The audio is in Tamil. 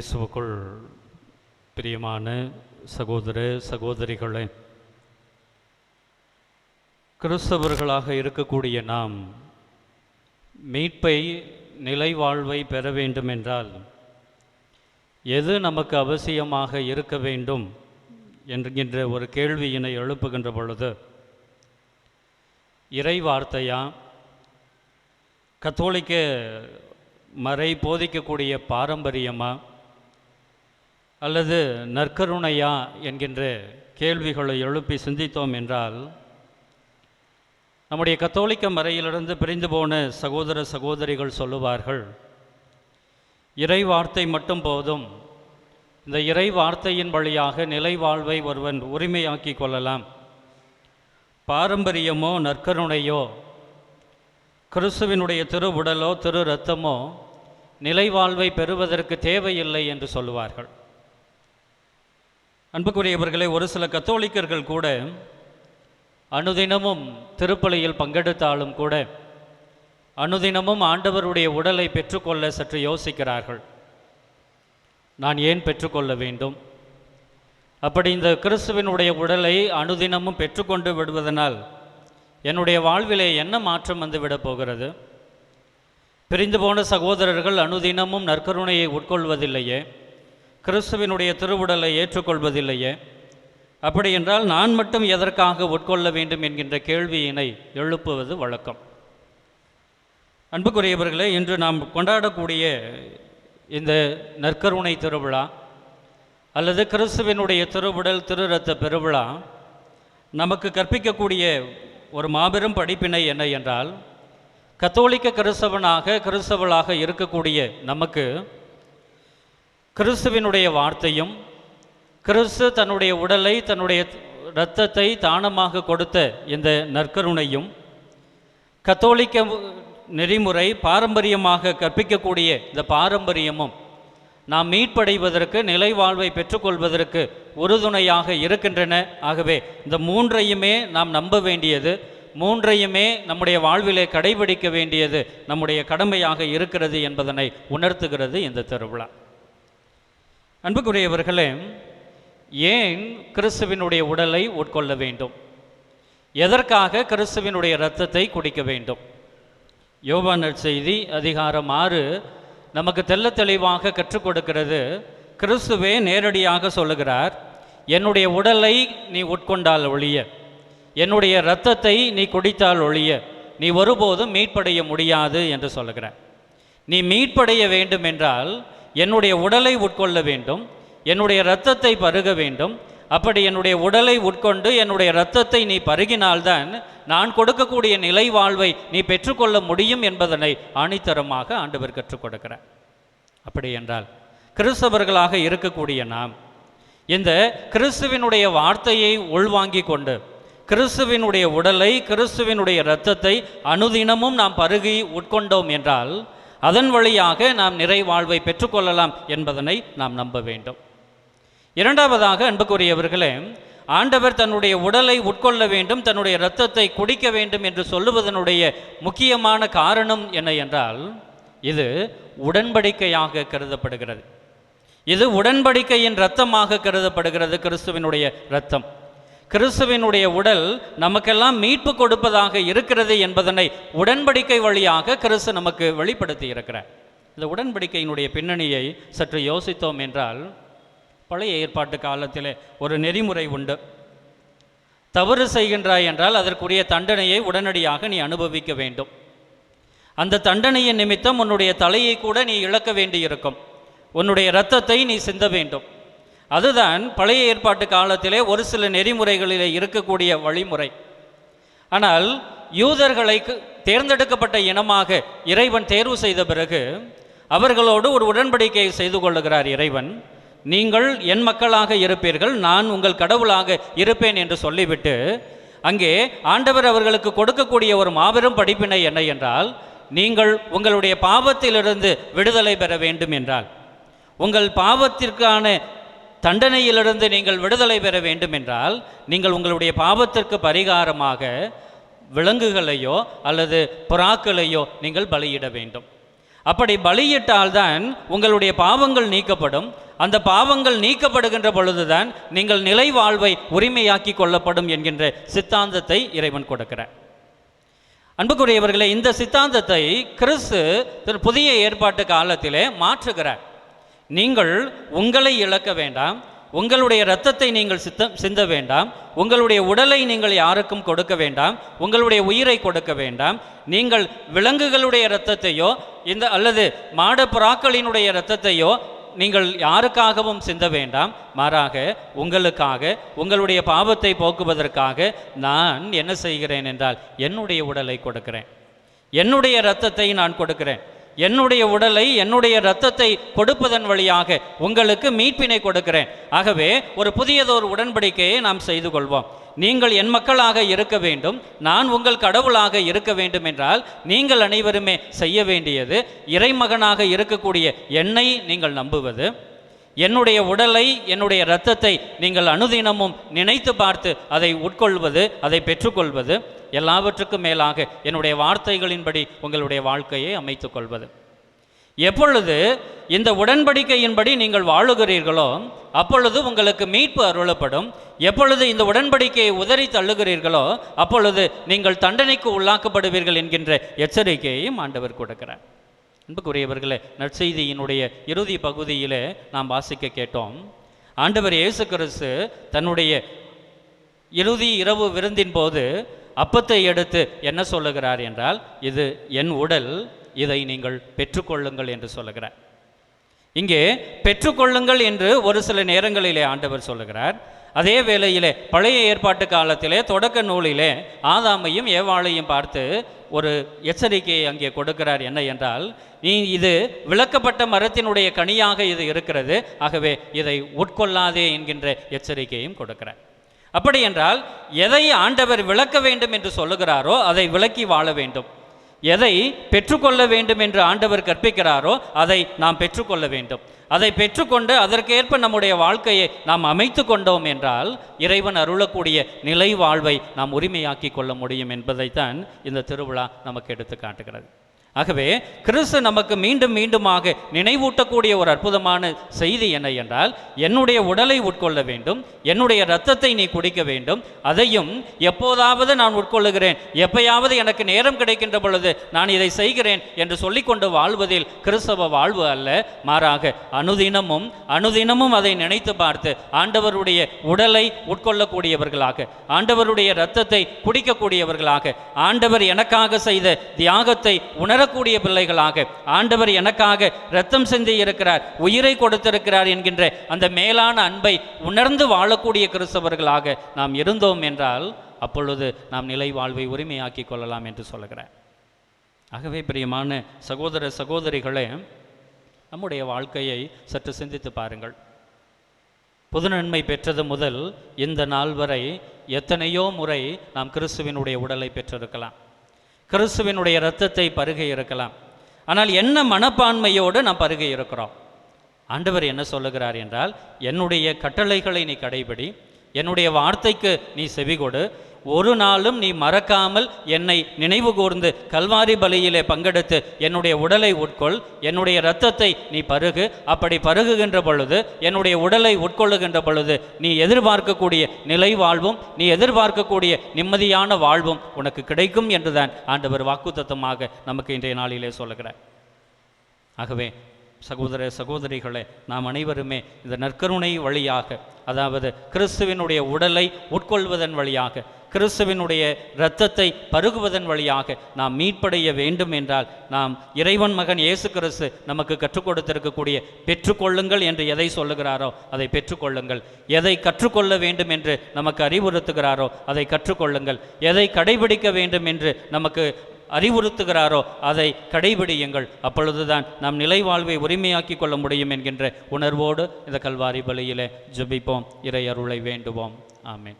இயேசுவுக்குள் பிரியமான சகோதர சகோதரிகளே கிறிஸ்தவர்களாக இருக்கக்கூடிய நாம் மீட்பை நிலை வாழ்வை பெற வேண்டுமென்றால் எது நமக்கு அவசியமாக இருக்க வேண்டும் என்கின்ற ஒரு கேள்வியினை எழுப்புகின்ற பொழுது இறை வார்த்தையா? கத்தோலிக்க மறை போதிக்கக்கூடிய பாரம்பரியமா? அல்லது நற்கருணையா என்கின்ற கேள்விகளை எழுப்பி சிந்தித்தோம் என்றால் நம்முடைய கத்தோலிக்க மறையிலிருந்து பிரிந்து போன சகோதர சகோதரிகள் சொல்லுவார்கள் இறை வார்த்தை மட்டும் போதும். இந்த இறை வார்த்தையின் வழியாக நிலை வாழ்வை ஒருவன் உரிமையாக்கி கொள்ளலாம். பாரம்பரியமோ நற்கருணையோ கிறிஸ்துவினுடைய திருவுடலோ உடலோ திரு ரத்தமோ நிலை வாழ்வை பெறுவதற்கு தேவையில்லை என்று சொல்லுவார்கள். அன்புக்குரியவர்களே ஒரு சில கத்தோலிக்கர்கள் கூட அனுதினமும் திருப்பலியில் பங்கெடுத்தாலும் கூட அனுதினமும் ஆண்டவருடைய உடலை பெற்றுக்கொள்ள சற்று யோசிக்கிறார்கள். நான் ஏன் பெற்றுக்கொள்ள வேண்டும்? அப்படி இந்த கிறிஸ்துவினுடைய உடலை அனுதினமும் பெற்றுக்கொண்டு விடுவதனால் என்னுடைய வாழ்விலே என்ன மாற்றம் வந்து விட போகிறது? பிரிந்து போன சகோதரர்கள் அனுதினமும் நற்கருணையை உட்கொள்வதில்லையே. கிறிஸ்துவினுடைய திருவுடலை ஏற்றுக்கொள்வதில்லையே. அப்படி என்றால் நான் மட்டும் எதற்காக உட்கொள்ள வேண்டும் என்கின்ற கேள்வியினை எழுப்புவது வழக்கம். அன்புக்குரியவர்களே இன்று நாம் கொண்டாடக்கூடிய இந்த நற்கருணை திருவிழா அல்லது கிறிஸ்துவினுடைய திருவுடல் திருரத்த பெருவிழா நமக்கு கற்பிக்கக்கூடிய ஒரு மாபெரும் படிப்பினை என்ன என்றால் கத்தோலிக்க கிறிஸ்தவனாக கிறிஸ்தவளாக இருக்கக்கூடிய நமக்கு கிறிஸ்துவினுடைய வார்த்தையும் கிறிஸ்து தன்னுடைய உடலை தன்னுடைய இரத்தத்தை தானமாக கொடுத்த இந்த நற்கருணையும் கத்தோலிக்க நெறிமுறை பாரம்பரியமாக கற்பிக்கக்கூடிய இந்த பாரம்பரியமும் நாம் மீட்படைவதற்கு நிலை வாழ்வை பெற்றுக்கொள்வதற்கு உறுதுணையாக இருக்கின்றன. ஆகவே இந்த மூன்றையுமே நாம் நம்ப வேண்டியது மூன்றையுமே நம்முடைய வாழ்விலே கடைபிடிக்க வேண்டியது நம்முடைய கடமையாக இருக்கிறது என்பதனை உணர்த்துகிறது இந்த திருவிழா. அன்புக்குரியவர்களே ஏன் கிறிஸ்துவினுடைய உடலை உட்கொள்ள வேண்டும்? எதற்காக கிறிஸ்துவினுடைய இரத்தத்தை குடிக்க வேண்டும்? யோவானர் செய்தி அதிகாரம் ஆறு நமக்கு தெள்ள தெளிவாக கற்றுக் கொடுக்கிறது. கிறிஸ்துவே நேரடியாக சொல்லுகிறார் என்னுடைய உடலை நீ உட்கொண்டால் ஒழிய. என்னுடைய இரத்தத்தை நீ குடித்தால் ஒழிய. நீ ஒருபோதும் மீட்படைய முடியாது என்று சொல்லுகிறார். நீ மீட்படைய வேண்டும் என்றால் என்னுடைய உடலை உட்கொள்ள வேண்டும் என்னுடைய இரத்தத்தை பருக வேண்டும். அப்படி என்னுடைய உடலை உட்கொண்டு என்னுடைய இரத்தத்தை நீ பருகினால்தான் நான் கொடுக்கக்கூடிய நிலை வாழ்வை நீ பெற்றுக்கொள்ள முடியும் என்பதனை ஆணித்தரமாக ஆண்டவர் கற்றுக் கொடுக்கிறார். அப்படி என்றால் கிறிஸ்தவர்களாக இருக்கக்கூடிய நாம் இந்த கிறிஸ்துவினுடைய வார்த்தையை உள்வாங்கிக் கொண்டு கிறிஸ்துவினுடைய உடலை கிறிஸ்துவினுடைய இரத்தத்தை அனுதினமும் நாம் பருகி உட்கொண்டோம் என்றால் அதன் வழியாக நாம் நிறை வாழ்வை பெற்றுக்கொள்ளலாம் என்பதனை நாம் நம்ப வேண்டும். இரண்டாவதாக அன்புக்குரியவர்களே ஆண்டவர் தன்னுடைய உடலை உட்கொள்ள வேண்டும் தன்னுடைய இரத்தத்தை குடிக்க வேண்டும் என்று சொல்லுவதனுடைய முக்கியமான காரணம் என்ன என்றால் இது உடன்படிக்கையாக கருதப்படுகிறது. இது உடன்படிக்கையின் இரத்தமாக கருதப்படுகிறது கிறிஸ்துவினுடைய இரத்தம். கிறிஸ்துவினுடைய உடல் நமக்கெல்லாம் மீட்பு கொடுப்பதாக இருக்கிறது என்பதனை உடன்படிக்கை வழியாக கிறிஸ்து நமக்கு வெளிப்படுத்தி இருக்கிறார். இந்த உடன்படிக்கையினுடைய பின்னணியை சற்று யோசித்தோம் என்றால் பழைய ஏற்பாட்டு காலத்திலே ஒரு நெறிமுறை உண்டு. தவறு செய்கின்றாய் என்றால் அதற்குரிய தண்டனையை உடனடியாக நீ அனுபவிக்க வேண்டும். அந்த தண்டனையின் நிமித்தம் உன்னுடைய தலையை கூட நீ இழக்க வேண்டியிருக்கும். உன்னுடைய இரத்தத்தை நீ சிந்த வேண்டும். அதுதான் பழைய ஏற்பாட்டு காலத்திலே ஒரு சில நெறிமுறைகளிலே இருக்கக்கூடிய வழிமுறை. ஆனால் யூதர்களை தேர்ந்தெடுக்கப்பட்ட இனமாக இறைவன் தேர்வு செய்த பிறகு அவர்களோடு ஒரு உடன்படிக்கையை செய்து கொள்ளுகிறார் இறைவன். நீங்கள் என் மக்களாக இருப்பீர்கள் நான் உங்கள் கடவுளாக இருப்பேன் என்று சொல்லிவிட்டு அங்கே ஆண்டவர் அவர்களுக்கு கொடுக்கக்கூடிய ஒரு மாபெரும் படிப்பினை என்ன என்றால் நீங்கள் உங்களுடைய பாவத்திலிருந்து விடுதலை பெற வேண்டும் என்றால் உங்கள் பாவத்திற்கான தண்டனையிலிருந்து நீங்கள் விடுதலை பெற வேண்டும் என்றால் நீங்கள் உங்களுடைய பாவத்திற்கு பரிகாரமாக விலங்குகளையோ அல்லது புறாக்களையோ நீங்கள் பலியிட வேண்டும். அப்படி பலியிட்டால்தான் உங்களுடைய பாவங்கள் நீக்கப்படும். அந்த பாவங்கள் நீக்கப்படுகின்ற பொழுதுதான் நீங்கள் நிலை வாழ்வை உரிமையாக்கி கொள்ளப்படும் என்கின்ற சித்தாந்தத்தை இறைவன் கொடுக்கிறார். அன்புக்குரியவர்களே இந்த சித்தாந்தத்தை கிறிஸ்து தன் புதிய ஏற்பாட்டு காலத்திலே மாற்றுகிறார். நீங்கள் உங்களை இழக்க வேண்டாம். உங்களுடைய இரத்தத்தை நீங்கள் சித்தம் சிந்த வேண்டாம். உங்களுடைய உடலை நீங்கள் யாருக்கும் கொடுக்க வேண்டாம். உங்களுடைய உயிரை கொடுக்க வேண்டாம். நீங்கள் விலங்குகளுடைய இரத்தத்தையோ இந்த அல்லது மாட புறாக்களினுடைய இரத்தத்தையோ நீங்கள் யாருக்காகவும் சிந்த வேண்டாம். மாறாக உங்களுக்காக உங்களுடைய பாவத்தை போக்குவதற்காக நான் என்ன செய்கிறேன் என்றால் என்னுடைய உடலை கொடுக்கிறேன். என்னுடைய இரத்தத்தை நான் கொடுக்கிறேன். என்னுடைய உடலை என்னுடைய இரத்தத்தை கொடுப்பதன் வழியாக உங்களுக்கு மீட்பினை கொடுக்கிறேன். ஆகவே ஒரு புதியதொரு உடன்படிக்கையை நாம் செய்து கொள்வோம். நீங்கள் என் மக்களாக இருக்க வேண்டும். நான் உங்கள் கடவுளாக இருக்க வேண்டும் என்றால் நீங்கள் அனைவருமே செய்ய வேண்டியது இறைமகனாக இருக்கக்கூடிய என்னை நீங்கள் நம்புவது. என்னுடைய உடலை என்னுடைய இரத்தத்தை நீங்கள் அனுதினமும் நினைத்து பார்த்து அதை உட்கொள்வது அதை பெற்றுக்கொள்வது. எல்லாவற்றுக்கும் மேலாக என்னுடைய வார்த்தைகளின்படி உங்களுடைய வாழ்க்கையை அமைத்துக் கொள்வது. எப்பொழுது இந்த உடன்படிக்கையின்படி நீங்கள் வாழுகிறீர்களோ அப்பொழுது உங்களுக்கு மீட்பு அருளப்படும். எப்பொழுது இந்த உடன்படிக்கையை உதறி தள்ளுகிறீர்களோ அப்பொழுது நீங்கள் தண்டனைக்கு உள்ளாக்கப்படுவீர்கள் என்கின்ற எச்சரிக்கையையும் ஆண்டவர் கொடுக்கிறார். அன்புக்குரியவர்களே நற்செய்தியினுடைய இறுதி பகுதியிலே நாம் வாசிக்க கேட்டோம். ஆண்டவர் இயேசு கிறிஸ்து தன்னுடைய இறுதி இரவு விருந்தின் போது அப்பத்தை எடுத்து என்ன சொல்லுகிறார் என்றால் இது என் உடல் இதை நீங்கள் பெற்றுக்கொள்ளுங்கள் என்று சொல்லுகிறார். இங்கே பெற்றுக்கொள்ளுங்கள் என்று ஒரு சில நேரங்களிலே ஆண்டவர் சொல்லுகிறார். அதே வேளையிலே பழைய ஏற்பாட்டு காலத்திலே தொடக்க நூலிலே ஆதாமையும் ஏவாளையும் பார்த்து ஒரு எச்சரிக்கையை அங்கே கொடுக்கிறார். என்ன என்றால் நீ இது விளக்கப்பட்ட மரத்தினுடைய கனியாக இது இருக்கிறது. ஆகவே இதை உட்கொள்ளாதே என்கின்ற எச்சரிக்கையும் கொடுக்கிறார். அப்படி என்றால் எதை ஆண்டவர் விளக்க வேண்டும் என்று சொல்லுகிறாரோ அதை விளக்கி வாழ வேண்டும். எதை பெற்றுக்கொள்ள வேண்டும் என்று ஆண்டவர் கற்பிக்கிறாரோ அதை நாம் பெற்றுக்கொள்ள வேண்டும். அதை பெற்றுக்கொண்டு அதற்கேற்ப நம்முடைய வாழ்க்கையை நாம் அமைத்து கொண்டோம் என்றால் இறைவன் அருளக்கூடிய நிலை வாழ்வை நாம் உரிமையாக்கி கொள்ள முடியும் என்பதைத்தான் இந்த திருவிழா நமக்கு எடுத்து காட்டுகிறது. ஆகவே கிறிஸ்து நமக்கு மீண்டும் மீண்டுமாக நினைவூட்டக்கூடிய ஒரு அற்புதமான செய்தி என்ன என்றால் என்னுடைய உடலை உட்கொள்ள வேண்டும் என்னுடைய இரத்தத்தை நீ குடிக்க வேண்டும் அதையும் எப்போதாவது நான் உட்கொள்ளுகிறேன் எப்பயாவது எனக்கு நேரம் கிடைக்கின்ற பொழுது நான் இதை செய்கிறேன் என்று சொல்லிக்கொண்டு வாழ்வதில் கிறிஸ்தவ வாழ்வு அல்ல. மாறாக அனுதினமும் அனுதினமும் அதை நினைத்து பார்த்து ஆண்டவருடைய உடலை உட்கொள்ளக்கூடியவர்களாக ஆண்டவருடைய இரத்தத்தை குடிக்கக்கூடியவர்களாக ஆண்டவர் எனக்காக செய்த தியாகத்தை வளரக்கூடிய பிள்ளைகளாக ஆண்டவர் எனக்காக இரத்தம் செஞ்சு இருக்கிறார் உயிரை கொடுத்திருக்கிறார் என்கின்ற அந்த மேலான அன்பை உணர்ந்து வாழக்கூடிய கிறிஸ்தவர்களாக நாம் இருந்தோம் என்றால் அப்பொழுது நாம் நிலை வாழ்வை உரிமையாக்கி கொள்ளலாம் என்று சொல்லுகிறேன் ஆகவே பிரியமான சகோதர சகோதரிகளே நம்முடைய வாழ்க்கையை சற்று சிந்தித்து பாருங்கள். புதுநன்மை பெற்றது முதல் இந்த நாள் வரை எத்தனையோ முறை நாம் கிறிஸ்துவினுடைய உடலை பெற்றிருக்கலாம். கிறிஸ்துவினுடைய இரத்தத்தை பருக இருக்கலாம். ஆனால் என்ன மனப்பான்மையோடு நாம் பருக இருக்கிறோம்? ஆண்டவர் என்ன சொல்லுகிறார் என்றால் என்னுடைய கட்டளைகளை நீ கடைபிடி என்னுடைய வார்த்தைக்கு நீ செவிகொடு ஒரு நாளும் நீ மறக்காமல் என்னை நினைவு கூர்ந்து கல்வாரி பலியிலே பங்கெடுத்து என்னுடைய உடலை உட்கொள் என்னுடைய இரத்தத்தை நீ பருகு. அப்படி பருகுகின்ற பொழுது என்னுடைய உடலை உட்கொள்ளுகின்ற பொழுது நீ எதிர்பார்க்கக்கூடிய நிலை வாழ்வும் நீ எதிர்பார்க்கக்கூடிய நிம்மதியான வாழ்வும் உனக்கு கிடைக்கும் என்றுதான் ஆண்டவர் வாக்குத்தத்தமாக நமக்கு இன்றைய நாளிலே சொல்லுகிறார். ஆகவே சகோதர சகோதரிகளே நாம் அனைவருமே இந்த நற்கருணை வழியாக அதாவது கிறிஸ்துவினுடைய உடலை உட்கொள்வதன் வழியாக கிறிஸ்துவினுடைய இரத்தத்தை பருகுவதன் வழியாக நாம் மீட்படைய வேண்டும் என்றால் நாம் இறைவன் மகன் இயேசு கிறிஸ்து நமக்கு கற்றுக் கொடுத்திருக்கக்கூடிய பெற்றுக்கொள்ளுங்கள் என்று எதை சொல்லுகிறாரோ அதை பெற்றுக்கொள்ளுங்கள். எதை கற்றுக்கொள்ள வேண்டும் என்று நமக்கு அறிவுறுத்துகிறாரோ அதை கற்றுக்கொள்ளுங்கள். எதை கடைபிடிக்க வேண்டும் என்று நமக்கு அறிவுறுத்துகிறாரோ அதை கடைபிடியுங்கள். அப்பொழுதுதான் நாம் நிலை வாழ்வை உரிமையாக்கி கொள்ள முடியும் என்கின்ற உணர்வோடு இந்த கல்வாரி பலியிலே ஜபிப்போம். இறை அருளை வேண்டுவோம். ஆமேன்.